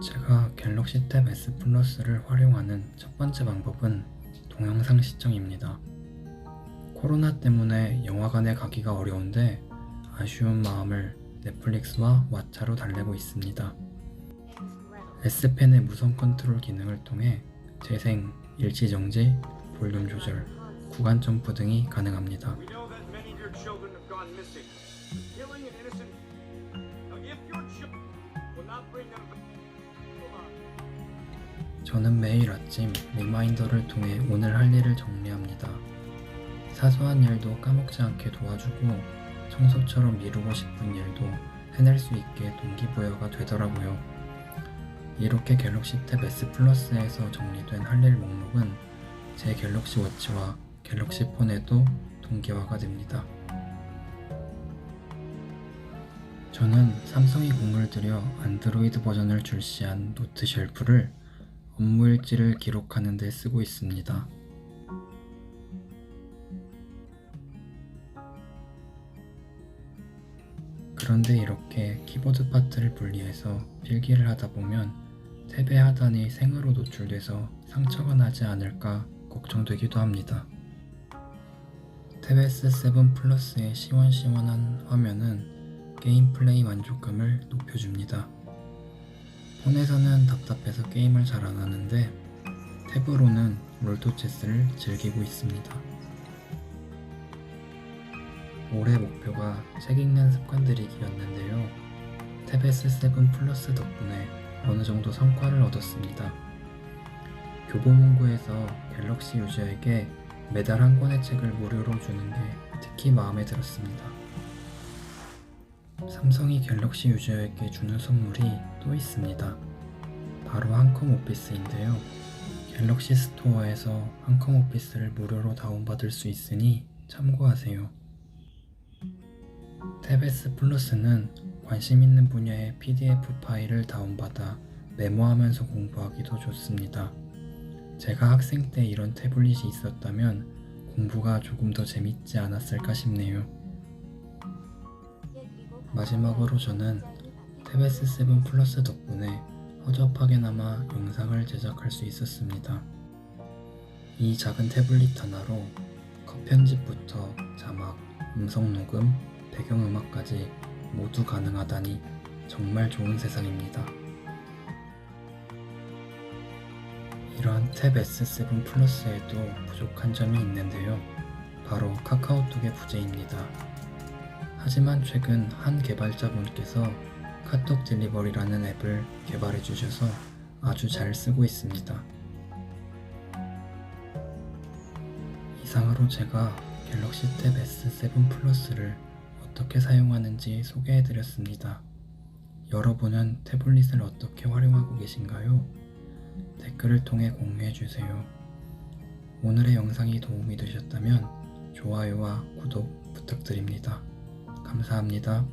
제가 갤럭시 탭 S 플러스를 활용하는 첫 번째 방법은 동영상 시청입니다. 코로나 때문에 영화관에 가기가 어려운데 아쉬운 마음을 넷플릭스와 왓챠로 달래고 있습니다. S펜의 무선 컨트롤 기능을 통해 재생, 일치정지, 볼륨 조절, 구간 점프 등이 가능합니다. 저는 매일 아침 리마인더를 통해 오늘 할 일을 정리합니다. 사소한 일도 까먹지 않게 도와주고 청소처럼 미루고 싶은 일도 해낼 수 있게 동기부여가 되더라고요. 이렇게 갤럭시 탭 S 플러스에서 정리된 할 일 목록은 제 갤럭시 워치와 갤럭시 폰에도 동기화가 됩니다. 저는 삼성이 공을 들여 안드로이드 버전을 출시한 노트 쉘프를 일지를 기록하는 데 쓰고 있습니다. 그런데 이렇게 키보드 파트를 분리해서 필기를 하다 보면 탭의 하단이 생으로 노출돼서 상처가 나지 않을까 걱정되기도 합니다. 탭 S7 플러스의 시원시원한 화면은 게임 플레이 만족감을 높여줍니다. 폰에서는 답답해서 게임을 잘 안 하는데 탭으로는 롤토체스를 즐기고 있습니다. 올해 목표가 책 읽는 습관 들이기였는데요. 탭 S7 플러스 덕분에 어느 정도 성과를 얻었습니다. 교보문고에서 갤럭시 유저에게 매달 한 권의 책을 무료로 주는 게 특히 마음에 들었습니다. 삼성이 갤럭시 유저에게 주는 선물이 또 있습니다. 바로 한컴 오피스인데요. 갤럭시 스토어에서 한컴 오피스를 무료로 다운받을 수 있으니 참고하세요. 탭S 플러스는 관심 있는 분야의 PDF 파일을 다운받아 메모하면서 공부하기도 좋습니다. 제가 학생 때 이런 태블릿이 있었다면 공부가 조금 더 재밌지 않았을까 싶네요. 마지막으로 저는 탭S 7 플러스 덕분에 허접하게나마 영상을 제작할 수 있었습니다. 이 작은 태블릿 하나로 컷 편집부터 자막, 음성 녹음, 배경음악까지 모두 가능하다니 정말 좋은 세상입니다. 이러한 탭 S7 플러스에도 부족한 점이 있는데요. 바로 카카오톡의 부재입니다. 하지만 최근 한 개발자분께서 카톡 딜리버리라는 앱을 개발해 주셔서 아주 잘 쓰고 있습니다. 이상으로 제가 갤럭시 탭 S7 플러스를 어떻게 사용하는지 소개해 드렸습니다. 여러분은 태블릿을 어떻게 활용하고 계신가요? 댓글을 통해 공유해 주세요. 오늘의 영상이 도움이 되셨다면 좋아요와 구독 부탁드립니다. 감사합니다.